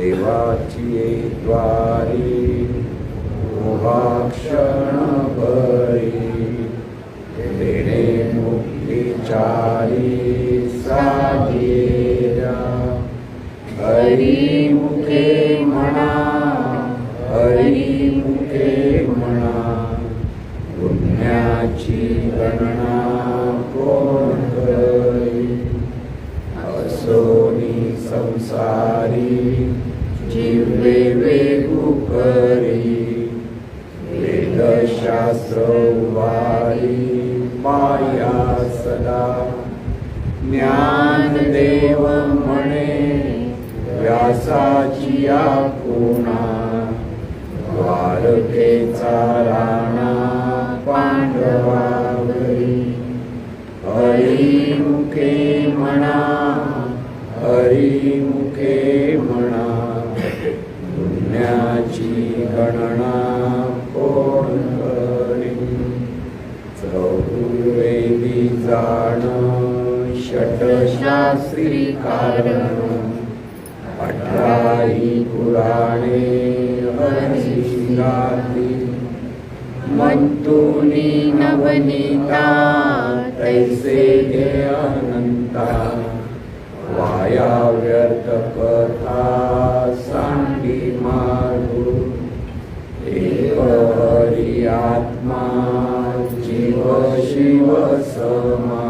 देवाची द्वारी क्षण भरी देणे मुक्तीचारी साधेरा हरी मुखे म्हणा हरी मुखे म्हणा पुण्याची गणना कोण करी? असोनी संसारी वेदशास्त्र माया सदा। ज्ञानदेव म्हणे व्यासाची आपुणा द्वारकेचा राणा पांडवावरी। हरिमुखे म्हणा हरिमुखे म्हणा। पुण्याची गणना कोण चौर्वेदी जाण षटशास्त्री कारण अठराही पुराणे हरिशिंगाती मंतुनी नवनीता तैसे हे अनंता वाया व्यर्थ कथा सांगी मा समा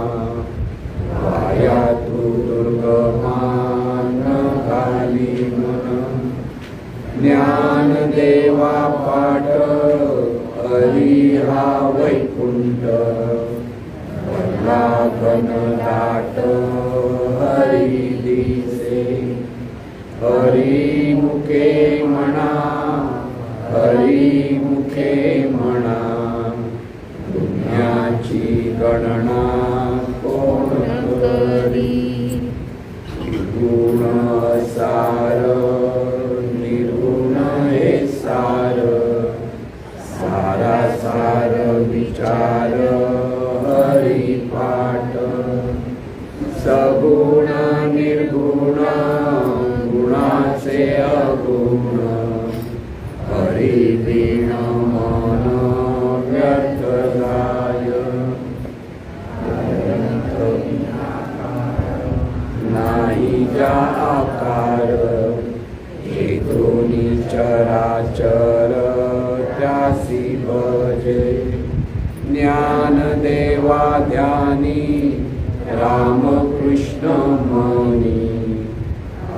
वाया तू दुर्गमान घाली मन ज्ञान देवा पाठ हरी हा वैकुंठ भरला घनदाट हरी दिसे हरी मुखे म्हणा हरी मुखे म्हणा गणना नाही आकार हेतुनी चराचर त्यासी भजे। ज्ञान देवा ध्यानी रामकृष्ण मनी।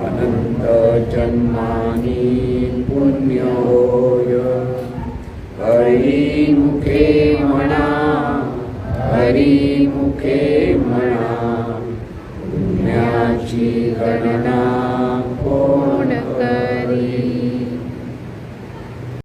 अनंत जन्मानी पुण्य होय। हरी मुखे म्हणा हरी मुखे जीवनना